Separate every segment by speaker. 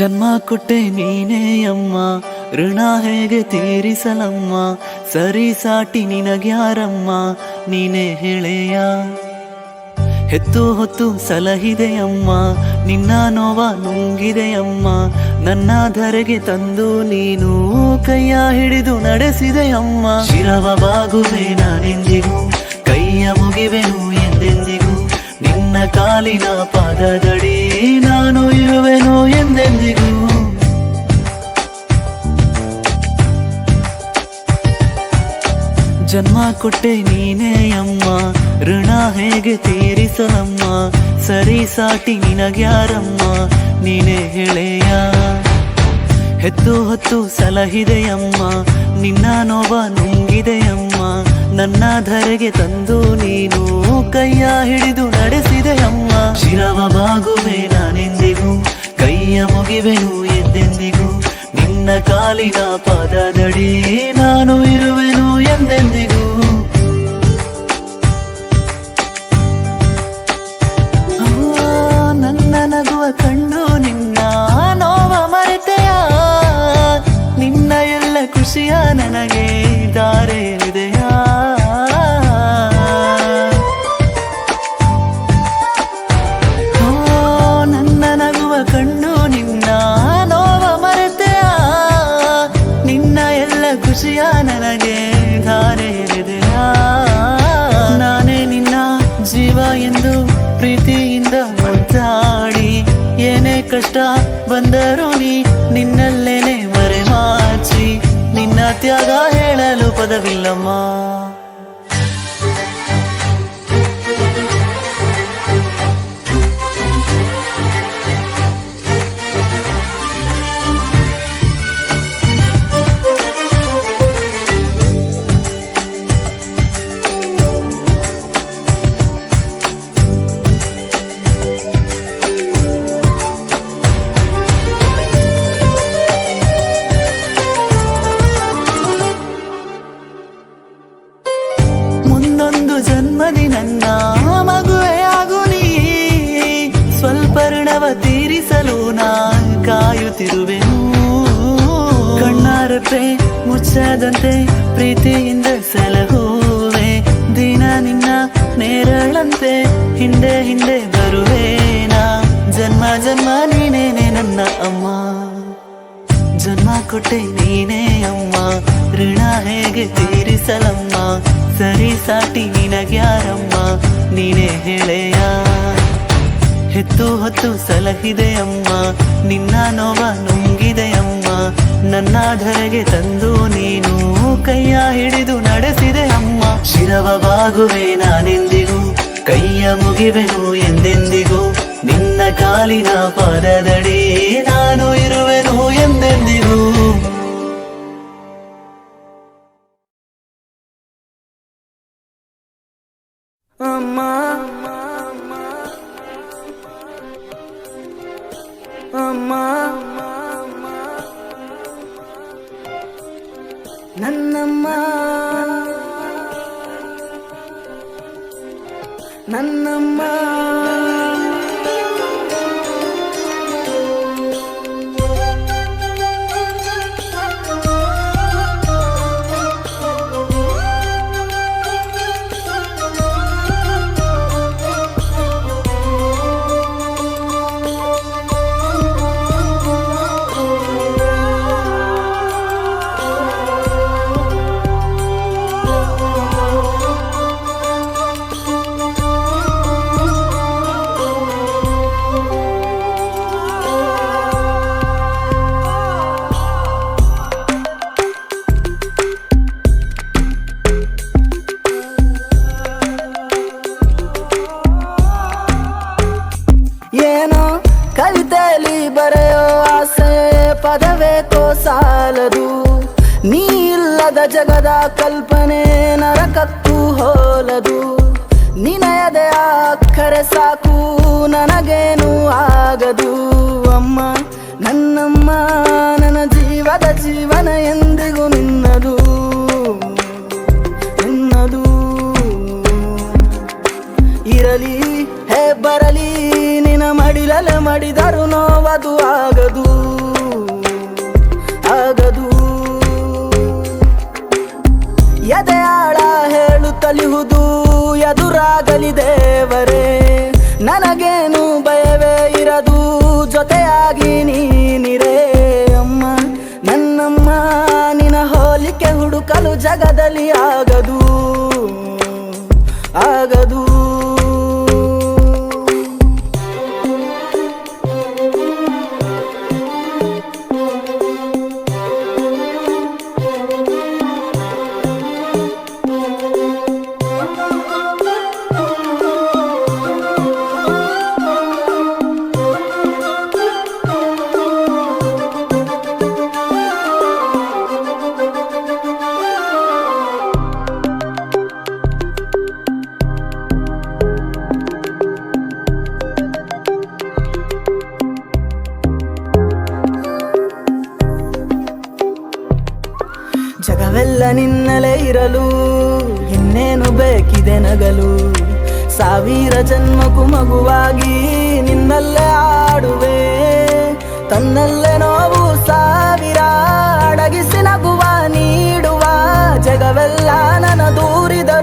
Speaker 1: ಜನ್ಮ ಕೊಟ್ಟೆ ನೀನೇ ಅಮ್ಮ. ಋಣ ಹೇಗೆ ತೀರಿಸಲಮ್ಮ? ಸರಿ ಸಾಟಿ ನಿನಗ್ಯಾರಮ್ಮ? ನೀನೇ ಹೇಳೆಯ. ಹೆತ್ತು ಹೊತ್ತು ಸಲಹಿದೆಯಮ್ಮ. ನಿನ್ನ ನೋವ ನುಂಗಿದೆಯಮ್ಮ. ನನ್ನ ಧರೆಗೆ ತಂದು ನೀನು ಕೈಯ ಹಿಡಿದು ನಡೆಸಿದೆಯಮ್ಮ. ಶಿರವ ಬಾಗುವೆ ನಾನೆಂದಿಗೂ, ಕೈಯ ಮುಗಿವೆನು ಎಂದೆಂದಿಗೂ. ನಿನ್ನ ಕಾಲಿನ ಪಾದದಡಿ ನಾನು ಇರುವೆನು ಎಂದೆಂದಿಗೂ. ಜನ್ಮ ಕೊಟ್ಟೆ ನೀನೇ ಅಮ್ಮ, ಋಣ ಹೇಗೆ ತೀರಿಸಲಮ್ಮ? ಸರಿ ಸಾಟಿ ನಿನಗ್ಯಾರಮ್ಮ, ನೀನೇ ಹೇಳೆಯ. ಹೆತ್ತು ಹೊತ್ತು ಸಲಹಿದೆಯಮ್ಮ, ನಿನ್ನ ನೋವ ನುಂಗಿದೆಯಮ್ಮ. ನನ್ನ ಧರೆಗೆ ತಂದು ನೀನು ಕೈಯ ಹಿಡಿದು ನಡೆಸಿದೆ ಅಮ್ಮ. ಶಿರವ ಬಾಗುವೆ ನಾನೆಂದಿಗೂ, ಕೈಯ ಮುಗಿವೆನು ಎಂದೆಂದಿಗೂ, ನಿನ್ನ ಕಾಲಿನ ಪಾದದಡಿ ನಾನು ಇರುವೆನು ಎಂದೆಂದಿಗೂ. ಬಂದರೂ ನೀ ನಿನ್ನಲ್ಲೇನೆ ಮರೆಮಾಚಿ ನಿನ್ನ ತ್ಯಾಗ ಹೇಳಲು ಪದವಿಲ್ಲಮ್ಮ ಕೊಟ್ಟೆ ನೀನೇ ಅಮ್ಮ. ಋಣ ಹೇಗೆ ತೀರಿಸಲಮ್ಮ? ಸರಿ ಸಾಟಿ ನಿನಗ್ಯಾರಮ್ಮ? ನೀನೇ ಹೇಳೆಯ. ಹೆತ್ತು ಹೊತ್ತು ಸಲಹಿದೆಯಮ್ಮ ನಿನ್ನ ನೋವ ನುಂಗಿದೆಯಮ್ಮ ನನ್ನ ಧರೆಗೆ ತಂದು ನೀನು ಕೈಯ ಹಿಡಿದು ನಡೆಸಿದೆ ಅಮ್ಮ. ಶಿರವ ಬಾಗುವೆ ನಾನೆಂದಿಗೂ? ಕೈಯ ಮುಗಿವೆನು ಎಂದೆಂದಿಗೂ? ನಿನ್ನ ಕಾಲಿನ ಪಾದದಡಿ ನಾನು ನನ್ನಮ್ಮ ನನ್ನಮ್ಮ ಜಗದ ಕಲ್ಪನೆ ನರಕಕ್ಕೂ ಹೋಲದು. ನಿನಯದೆ ಅಕ್ಕರೆ ಸಾಕು, ನನಗೇನು ಆಗದು. ಅಮ್ಮ, ನನ್ನಮ್ಮ, ನನ್ನ ಜೀವದ ಜೀವನ ಎಂದಿಗೂ ನಿನ್ನದು. ನಿನ್ನದು. ಇರಲಿ, ಹೇ, ಬರಲಿ ನಿನ ಮಡಿಲ
Speaker 2: ಮಡಿಲಲೆ ಮಡಿದರು ನೋವದು ಆಗದು. ಎದುರಾಗಲಿ ದೇವರೇ ನನಗೇನು ಜಗವೆಲ್ಲ ನಿನ್ನಲೇ ಇರಲು, ಇನ್ನೇನು ಬೇಕಿದೆ ನಗಲು. ಸಾವಿರ ಜನ್ಮಕ್ಕೂ ಮಗುವಾಗಿ ನಿನ್ನಲ್ಲೇ ಆಡುವೆ. ತನ್ನಲ್ಲೇ ನೋವು ಸಾವಿರ ಅಡಗಿಸಿ ನಗುವ, ನೀಡುವ ಜಗವೆಲ್ಲ ನನ್ನ ದೂರಿದರು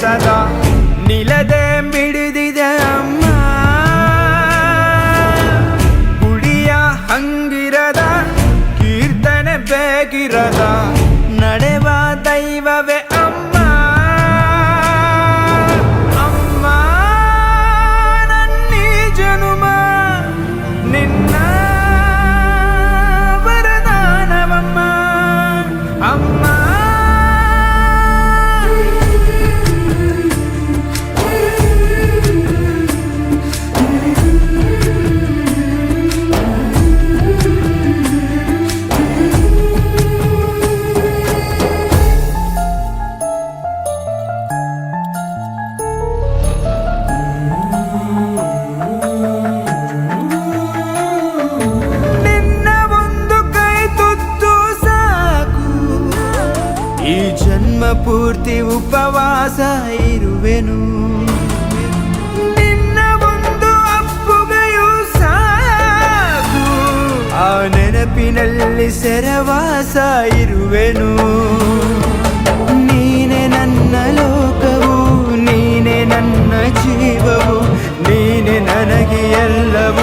Speaker 3: ಸದಾ ನಿಲದೆ ಮಿಡಿದಿದೆ ಅಮ್ಮ ಗುಡಿಯ ಹಂಗಿರದ ಕೀರ್ತನೆ ಬೇಕಿರದ ಈ ಜನ್ಮ ಪೂರ್ತಿ ಉಪವಾಸ ಇರುವೆನು. ನಿನ್ನ ಒಂದು ಅಪ್ಪುಗೆಯೂ ಸಾಕು. ಆ ನೆನಪಿನಲ್ಲಿ ಸೆರವಾಸ ಇರುವೆನು. ನೀನೆ ನನ್ನ ಲೋಕವು, ನೀನೆ ನನ್ನ ಜೀವವು, ನೀನೆ ನನಗೆ ಎಲ್ಲವೂ.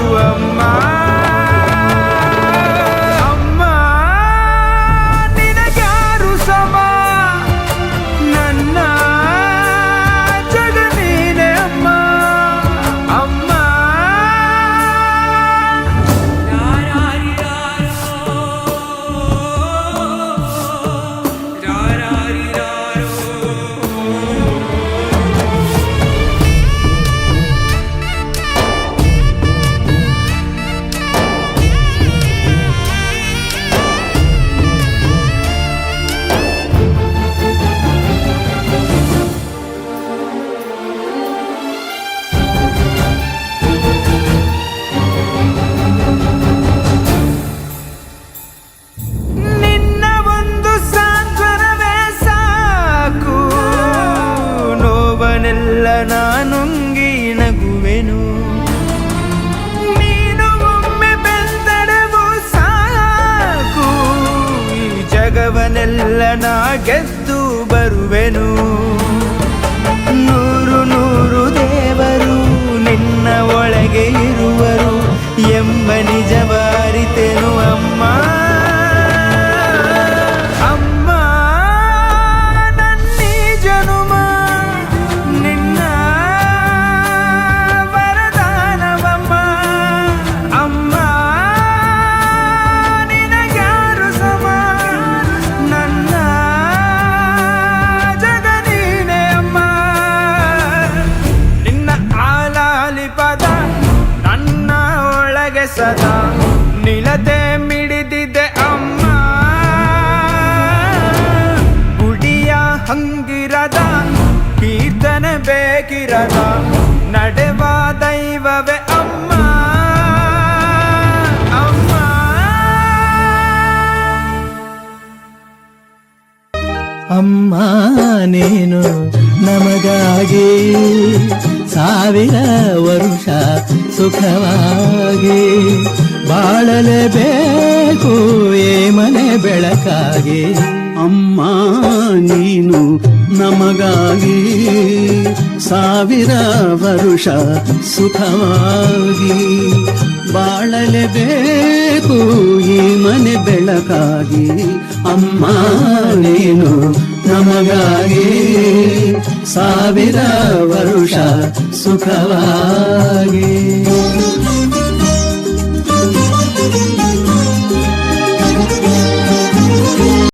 Speaker 3: ನಾನುಂಗಿ ನಗುವೆನು. ನೀನು ಒಮ್ಮೆ ಬೆಂದಡೆವು ಸಾಕು ಈ ಜಗವನೆಲ್ಲ ನಾ ಗೆದ್ದು ಬರುವೆನು. ಸದಾ ನಿಲತೆ ಮಿಡಿದಿದೆ ಅಮ್ಮ. ಗುಡಿಯ ಹಂಗಿರದ, ಕೀರ್ತನ ಬೇಕಿರದ, ನಡೆವ ದೈವವೇ ಅಮ್ಮ. ಅಮ್ಮ.
Speaker 1: ಅಮ್ಮ, ನೀನು ನಮಗಾಗಿ ಸಾವಿರ ವರುಷ ಸುಖವಾಗಿ ಬಾಳಲೇಬೇಕು ಏ ಮನೆ ಬೆಳಕಾಗಿ.
Speaker 4: ಅಮ್ಮ ನೀನು ನಮಗಾಗಿ ಸಾವಿರ ವರುಷ ಸುಖವಾಗಿ ಬಾಳಲೇಬೇಕು ಈ ಮನೆ ಬೆಳಕಾಗಿ. ಅಮ್ಮ ನೀನು ನಮಗಾಗಿ ಸಾವಿರ ವರುಷ ಸುಖವಾಗಿ.